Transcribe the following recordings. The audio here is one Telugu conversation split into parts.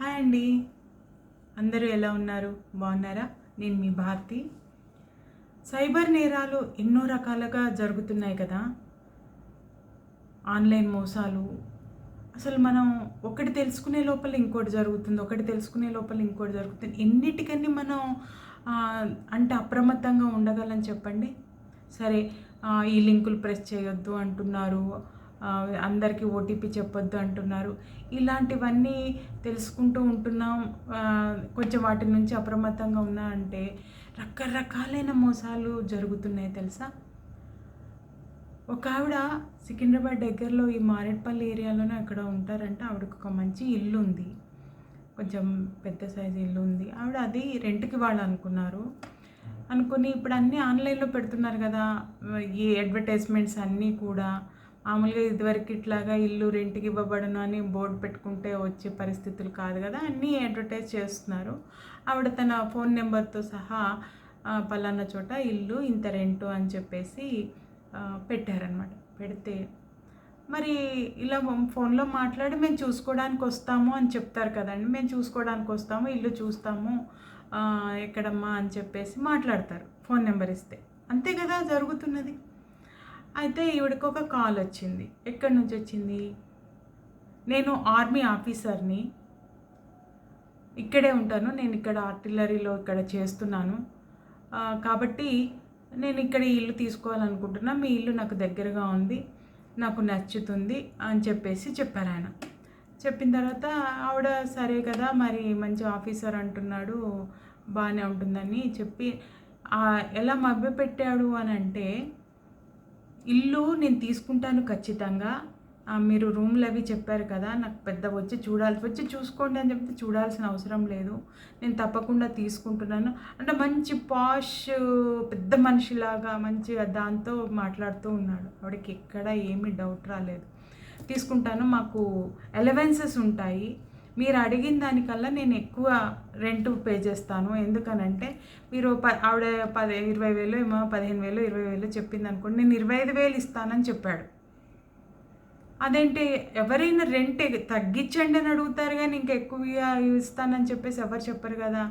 హాయ్ అండి. అందరూ ఎలా ఉన్నారు? బాగున్నారా? నేను మీ భారతి. సైబర్ నేరాలు ఎన్నో రకాలుగా జరుగుతున్నాయి కదా. ఆన్లైన్ మోసాలు. అసలు మనం ఒకటి తెలుసుకునే లోపల ఇంకోటి జరుగుతుంది ఒకటి తెలుసుకునే లోపల ఇంకోటి జరుగుతుంది. ఎన్నిటికన్నీ మనం అంటే అప్రమత్తంగా ఉండగలని చెప్పండి? సరే ఈ లింకులు ప్రెస్ చేయొద్దు అంటున్నారు. అందరికీ ఓటీపీ చెప్పొద్దు అంటున్నారు. ఇలాంటివన్నీ తెలుసుకుంటూ ఉంటున్నాం. కొంచెం వాటి నుంచి అప్రమత్తంగా ఉన్నా అంటే రకరకాలైన మోసాలు జరుగుతున్నాయి తెలుసా? ఒక ఆవిడ సికింద్రాబాద్ దగ్గరలో ఈ మారేడ్పల్లి ఏరియాలోనే అక్కడ ఉంటారంట. ఆవిడకు ఒక మంచి ఇల్లు ఉంది. కొంచెం పెద్ద సైజు ఇల్లు ఉంది. ఆవిడ అది రెంట్కి వాళ్ళు అనుకున్నారు. అనుకుని ఇప్పుడు అన్నీ ఆన్లైన్లో పెడుతున్నారు కదా. ఈ అడ్వర్టైజ్మెంట్స్ అన్నీ కూడా. మామూలుగా ఇదివరకు ఇట్లాగా ఇల్లు రెంట్కి ఇవ్వబడను అని బోర్డు పెట్టుకుంటే వచ్చే పరిస్థితులు కాదు కదా అన్నీ అడ్వర్టైజ్ చేస్తున్నారు. ఆవిడ తన ఫోన్ నెంబర్తో సహా పలానా చోట ఇల్లు ఇంత రెంటు అని చెప్పేసి పెట్టారనమాట పెడితే మరి ఇలా ఫోన్లో మాట్లాడి మేము చూసుకోవడానికి వస్తాము అని చెప్తారు కదండి. మేము చూసుకోవడానికి వస్తాము ఇల్లు చూస్తాము ఎక్కడమ్మా అని చెప్పేసి మాట్లాడతారు. ఫోన్ నెంబర్ ఇస్తే. అంతే కదా జరుగుతున్నది. అయితే ఈవిడకు ఒక కాల్ వచ్చింది. ఎక్కడి నుంచి వచ్చింది? నేను ఆర్మీ ఆఫీసర్ని. ఇక్కడే ఉంటాను. నేను ఇక్కడ ఆర్టిలరీలో ఇక్కడ చేస్తున్నాను. కాబట్టి నేను ఇక్కడ ఇల్లు తీసుకోవాలనుకుంటున్నా. మీ ఇల్లు నాకు దగ్గరగా ఉంది. నాకు నచ్చుతుంది అని చెప్పేసి చెప్పారు ఆయన చెప్పిన తర్వాత ఆవిడ సరే కదా మరి మంచి ఆఫీసర్ అంటున్నాడు బాగానే ఉంటుందని చెప్పి ఎలా మభ్య పెట్టాడు అని అంటే ఇల్లు నేను తీసుకుంటాను ఖచ్చితంగా. మీరు రూమ్లు అవి చెప్పారు కదా నాకు పెద్ద వచ్చి చూడాల్సి వచ్చి చూసుకోండి అని చెప్తే చూడాల్సిన అవసరం లేదు. నేను తప్పకుండా తీసుకుంటున్నాను. అంటే మంచి పాష్ పెద్ద మనిషిలాగా మంచిగా దాంతో మాట్లాడుతూ ఉన్నాడు. ఆవిడకి ఎక్కడ ఏమీ డౌట్ రాలేదు. తీసుకుంటాను. మాకు ఎలవెన్సెస్ ఉంటాయి. మీరు అడిగిన దానికల్లా నేను ఎక్కువ రెంట్ పే చేస్తాను. ఎందుకనంటే మీరు ప ఆవిడ పది ఇరవై వేలు ఏమో పదిహేను వేలు ఇరవై వేలు చెప్పింది అనుకోండి నేను ఇరవై ఐదు వేలు ఇస్తానని చెప్పాడు. అదేంటి ఎవరైనా రెంట్ తగ్గించండి అని అడుగుతారు కానీ ఇంకా ఎక్కువ ఇస్తానని చెప్పేసి ఎవరు చెప్పరు కదా.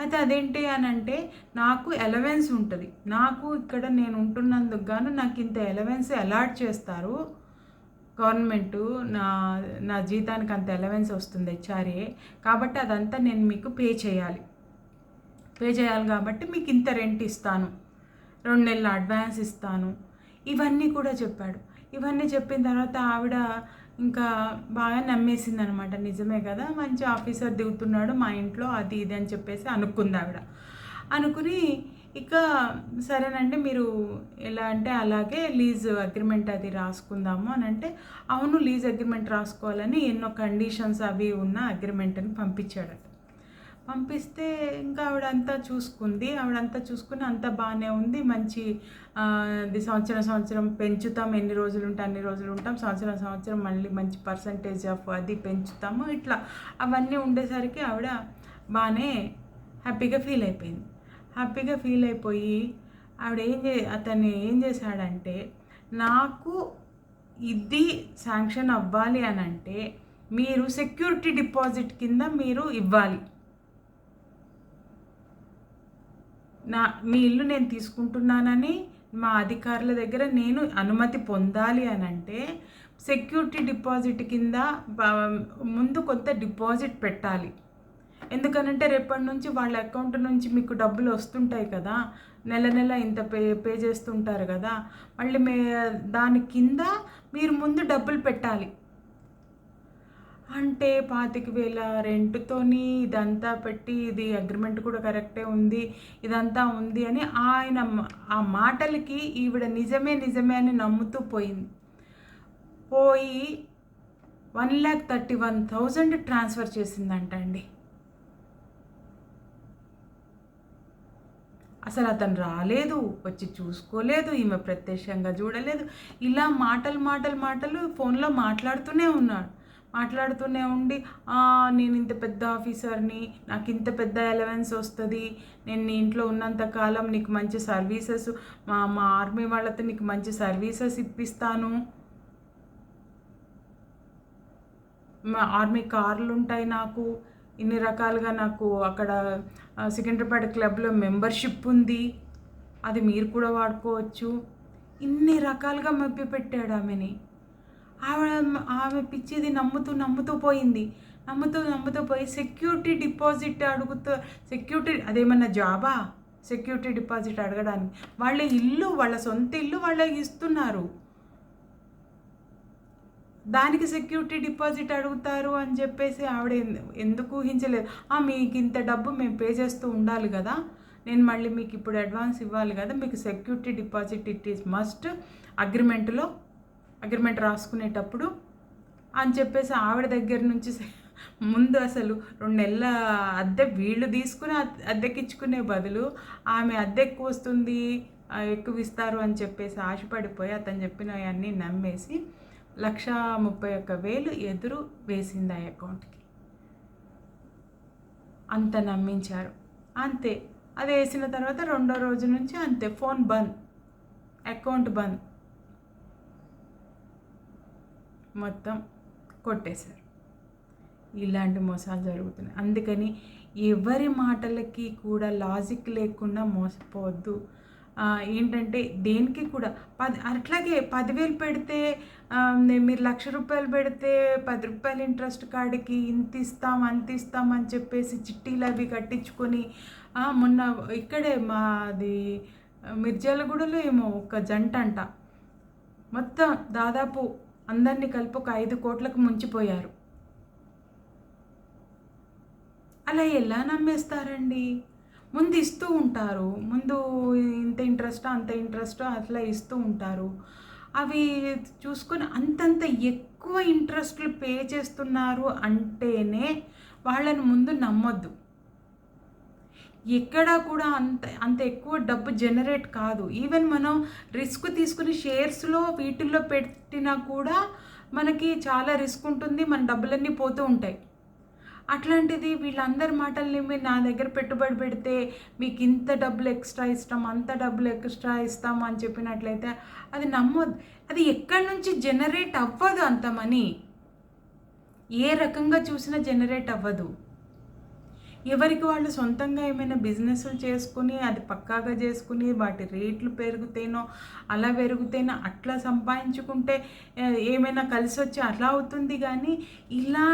అయితే అదేంటి అని అంటే నాకు ఎలవెన్స్ ఉంటుంది. నాకు ఇక్కడ నేను ఉంటున్నందుకు గాను నాకు ఇంత ఎలవెన్స్ అలాట్ చేస్తారు. గవర్నమెంట్ నా నా జీతానికి అంత ఎలవెన్స్ వస్తుంది హెచ్ఆర్ఏ. కాబట్టి అదంతా నేను మీకు పే చేయాలి. పే చేయాలి కాబట్టి మీకు ఇంత రెంట్ ఇస్తాను. రెండు నెలల అడ్వాన్స్ ఇస్తాను. ఇవన్నీ కూడా చెప్పాడు. ఇవన్నీ చెప్పిన తర్వాత ఆవిడ ఇంకా బాగా నమ్మేసింది అనమాట నిజమే కదా మంచి ఆఫీసర్ దిగుతున్నాడు మా ఇంట్లో అది ఇది అని చెప్పేసి అనుకుంది ఆవిడ. అనుకుని ఇక సరేనండి మీరు ఎలా అంటే అలాగే లీజ్ అగ్రిమెంట్ అది రాసుకుందాము అని అంటే అవును లీజ్ అగ్రిమెంట్ రాసుకోవాలని ఎన్నో కండిషన్స్ అవి ఉన్న అగ్రిమెంట్ని పంపించాడట. పంపిస్తే ఇంకా ఆవిడంతా చూసుకుంది. ఆవిడంతా చూసుకుని అంతా బాగానే ఉంది. మంచి ఇది సంవత్సరం సంవత్సరం పెంచుతాం. ఎన్ని రోజులు ఉంటే అన్ని రోజులు ఉంటాం. సంవత్సరం సంవత్సరం మళ్ళీ మంచి పర్సంటేజ్ ఆఫ్ అది పెంచుతాము. ఇట్లా అవన్నీ ఉండేసరికి ఆవిడ బాగానే హ్యాపీగా ఫీల్ అయిపోయింది. హ్యాపీగా ఫీల్ అయిపోయి ఆవిడ ఏం చే అతను ఏం చేశాడంటే నాకు ఇది శాంక్షన్ అవ్వాలి అని అంటే మీరు సెక్యూరిటీ డిపాజిట్ కింద మీరు ఇవ్వాలి. నా మీ ఇల్లు నేను తీసుకుంటున్నానని మా అధికారుల దగ్గర నేను అనుమతి పొందాలి అని అంటే సెక్యూరిటీ డిపాజిట్ కింద ముందు కొంత డిపాజిట్ పెట్టాలి. ఎందుకనంటే రేపటి నుంచి వాళ్ళ అకౌంట్ నుంచి మీకు డబ్బులు వస్తుంటాయి కదా. నెల నెల ఇంత పే పే చేస్తుంటారు కదా. మళ్ళీ మే దాని కింద మీరు ముందు డబ్బులు పెట్టాలి. అంటే పాతిక వేల రెంట్తోని ఇదంతా పెట్టి ఇది అగ్రిమెంట్ కూడా కరెక్టే ఉంది ఇదంతా ఉంది అని ఆయన ఆ మాటలకి ఈవిడ నిజమే నిజమే అని నమ్ముతూ పోయింది. పోయి one lakh thirty one thousand transfer చేసిందంట అండి అసలు అతను రాలేదు వచ్చి చూసుకోలేదు ఈమె ప్రత్యక్షంగా చూడలేదు. ఇలా మాటలు మాటలు మాటలు ఫోన్లో మాట్లాడుతూనే ఉన్నాడు. మాట్లాడుతూనే ఉండి నేను ఇంత పెద్ద ఆఫీసర్ని నాకు ఇంత పెద్ద ఎలవెన్స్ వస్తుంది. నేను నీ ఇంట్లో ఉన్నంత కాలం నీకు మంచి సర్వీసెస్ మా మా ఆర్మీ వాళ్ళతో నీకు మంచి సర్వీసెస్ ఇప్పిస్తాను. మా ఆర్మీ కార్లు ఉంటాయి నాకు. ఇన్ని రకాలుగా నాకు అక్కడ ఆ, క్లబ్లో మెంబర్షిప్ ఉంది. అది మీరు కూడా వాడుకోవచ్చు. ఇన్ని రకాలుగా మభ్య పెట్టాడు ఆమెని. ఆవిడ ఆమె పిచ్చిది నమ్ముతూ నమ్ముతూ పోయింది. నమ్ముతూ నమ్ముతూ పోయి సెక్యూరిటీ డిపాజిట్ అడుగుతూ సెక్యూరిటీ అదేమన్నా జాబా? సెక్యూరిటీ డిపాజిట్ అడగడానికి. వాళ్ళ ఇల్లు వాళ్ళ సొంత ఇల్లు వాళ్ళకి ఇస్తున్నారు. దానికి సెక్యూరిటీ డిపాజిట్ అడుగుతారు అని చెప్పేసి ఆవిడ ఎందు- ఎందుకు ఊహించలేదు. "ఆ, మీకు ఇంత డబ్బు మేము పే చేస్తూ ఉండాలి కదా. నేను మళ్ళీ మీకు ఇప్పుడు అడ్వాన్స్ ఇవ్వాలి కదా. మీకు security deposit it is must అగ్రిమెంట్లో agreement రాసుకునేటప్పుడు అని చెప్పేసి ఆవిడ దగ్గర నుంచి ముందు అసలు రెండు నెలల అద్దె వీళ్ళు తీసుకుని అద్దెకిచ్చుకునే బదులు ఆమె అద్దె ఎక్కువ వస్తుంది ఎక్కువ ఇస్తారు అని చెప్పేసి ఆశపడిపోయి అతను చెప్పినవన్నీ నమ్మేసి లక్ష ముప్పై ఒక్క వేలు ఎదురు వేసింది ఆ అకౌంట్కి. అంత నమ్మించారు. అంతే అది వేసిన తర్వాత రెండో రోజు నుంచి అంతే ఫోన్ బంద్ అకౌంట్ బంద్. మొత్తం కొట్టేశారు. ఇలాంటి మోసాలు జరుగుతున్నాయి. అందుకని ఎవరి మాటలకి కూడా లాజిక్ లేకుండా మోసపోవద్దు. ఏంటంటే దేనికి కూడా పది అట్లాగే పదివేలు పెడితే మీరు లక్ష రూపాయలు పెడితే పది రూపాయల ఇంట్రెస్ట్ కాడికి ఇంత ఇస్తాం అంత ఇస్తాం అని చెప్పేసి చిట్టీలు అవి కట్టించుకొని మొన్న ఇక్కడే మాది మిర్జాలగూడలో ఏమో ఒక జంట అంట. మొత్తం దాదాపు అందరినీ కలిపి ఒక ఐదు కోట్లకు ముంచిపోయారు. అలా ఎలా నమ్మేస్తారండి? ముందు ఇస్తూ ఉంటారు. ముందు ఇంత ఇంట్రెస్ట్ అంత ఇంట్రెస్ట్ అట్లా ఇస్తూ ఉంటారు. అవి చూసుకొని అంతంత ఎక్కువ ఇంట్రెస్ట్లు పే చేస్తున్నారు అంటేనే వాళ్ళని ముందు నమ్మొద్దు. ఎక్కడా కూడా అంత అంత ఎక్కువ డబ్బు జనరేట్ కాదు. ఈవెన్ మనం రిస్క్ తీసుకుని షేర్స్లో వీటిల్లో పెట్టినా కూడా మనకి చాలా రిస్క్ ఉంటుంది. మన డబ్బులన్నీ పోతూ ఉంటాయి. అట్లాంటిది వీళ్ళందరి మాటల్ని మీరు నా దగ్గర పెట్టుబడి పెడితే మీకు ఇంత డబ్బులు ఎక్స్ట్రా ఇస్తాం అంత డబ్బులు ఎక్స్ట్రా ఇస్తాం అని చెప్పినట్లయితే అది నమ్మొద్దు. అది ఎక్కడి నుంచి జనరేట్ అవ్వదు అంత మనీ. ఏ రకంగా చూసినా జనరేట్ అవ్వదు. ఎవరికి వాళ్ళు సొంతంగా ఏమైనా బిజినెస్లు చేసుకుని అది పక్కాగా చేసుకుని వాటి రేట్లు పెరుగుతేనో అలా పెరుగుతేనో అట్లా సంపాదించుకుంటే ఏమైనా కలిసి వచ్చి అలా అవుతుంది కానీ ఇలా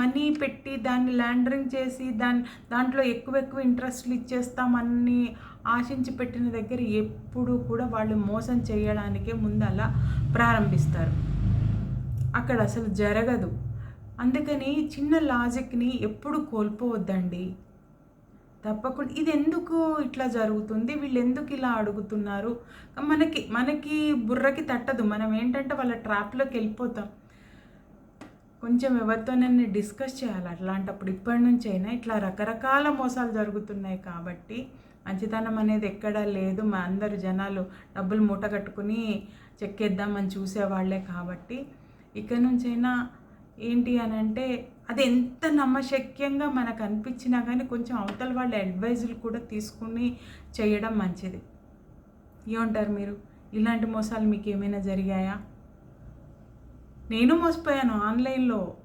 మనీ పెట్టి దాన్ని ల్యాండరింగ్ చేసి దాని దాంట్లో ఎక్కువ ఎక్కువ ఇంట్రెస్ట్లు ఇచ్చేస్తామని ఆశించి పెట్టిన దగ్గర ఎప్పుడు కూడా వాళ్ళు మోసం చేయడానికే ముందు అలా ప్రారంభిస్తారు. అక్కడ అసలు జరగదు. అందుకని చిన్న లాజిక్ని ఎప్పుడు కోల్పోవద్దండి. తప్పకుండా. ఇది ఎందుకు ఇట్లా జరుగుతుంది? వీళ్ళు ఎందుకు ఇలా అడుగుతున్నారు? మనకి మనకి బుర్రకి తట్టదు. మనం ఏంటంటే వాళ్ళ ట్రాప్లోకి వెళ్ళిపోతాం. కొంచెం ఎవరితోనైనా డిస్కస్ చేయాలి. అట్లాంటప్పుడు ఇప్పటి నుంచి అయినా ఇట్లా రకరకాల మోసాలు జరుగుతున్నాయి కాబట్టి మంచితనం అనేది ఎక్కడా లేదు. మా అందరు జనాలు డబ్బులు మూట కట్టుకుని చెక్కేద్దామని చూసేవాళ్ళే కాబట్టి ఇక నుంచైనా ఏంటి అని అంటే అది ఎంత నమ్మశక్యంగా మనకు అనిపించినా కానీ కొంచెం అవతల వాళ్ళ అడ్వైజులు కూడా తీసుకుని చేయడం మంచిది. ఏమంటారు మీరు? ఇలాంటి మోసాలు మీకు ఏమైనా జరిగాయా? నేను మోసపోయాను ఆన్లైన్లో.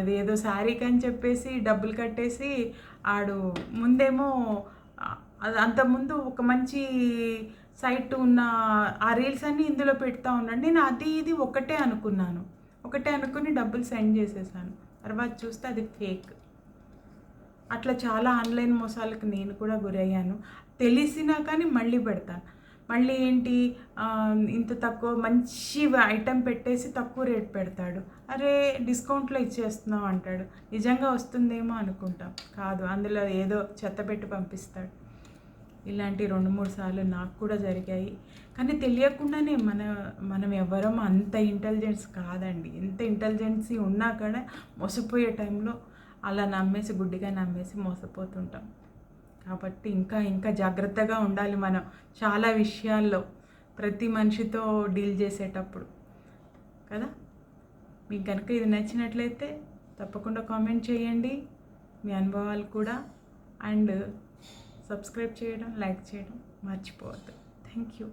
ఇది ఏదో శారీకి అని చెప్పేసి డబ్బులు కట్టేసి ఆడు ముందేమో అంతకుముందు ఒక మంచి సైట్ ఉన్న ఆ రీల్స్ అన్నీ ఇందులో పెడతా ఉన్నాడు. నేను అది ఇది ఒకటే అనుకున్నాను. ఒకటే అనుకుని డబ్బులు సెండ్ చేసేసాను. తర్వాత చూస్తే అది ఫేక్. అట్లా చాలా ఆన్లైన్ మోసాలకు నేను కూడా గురయ్యాను. తెలిసినా కానీ మళ్ళీ పెడతాను మళ్ళీ ఏంటి? ఇంత తక్కువ మంచి ఐటెం పెట్టేసి తక్కువ రేట్ పెడతాడు. అరే డిస్కౌంట్లో ఇచ్చేస్తున్నాం అంటాడు. నిజంగా వస్తుందేమో అనుకుంటాం. కాదు అందులో ఏదో చెత్త పెట్టి పంపిస్తాడు. ఇలాంటి రెండు మూడు సార్లు నాకు కూడా జరిగాయి. కానీ తెలియకుండానే మన మనం ఎవరం అంత ఇంటెలిజెన్స్ కాదండి. ఎంత ఇంటెలిజెన్సీ ఉన్నా కూడా మోసపోయే టైంలో అలా నమ్మేసి గుడ్డిగా నమ్మేసి మోసపోతుంటాం. కాబట్టి ఇంకా ఇంకా జాగ్రత్తగా ఉండాలి మనం చాలా విషయాల్లో. ప్రతి మనిషితో డీల్ చేసేటప్పుడు. కదా? మీకు కనుక ఇది నచ్చినట్లయితే తప్పకుండా కామెంట్ చేయండి. మీ అనుభవాలు కూడా. అండ్ సబ్స్క్రైబ్ చేయడం లైక్ చేయడం మర్చిపోవద్దు. Thank you.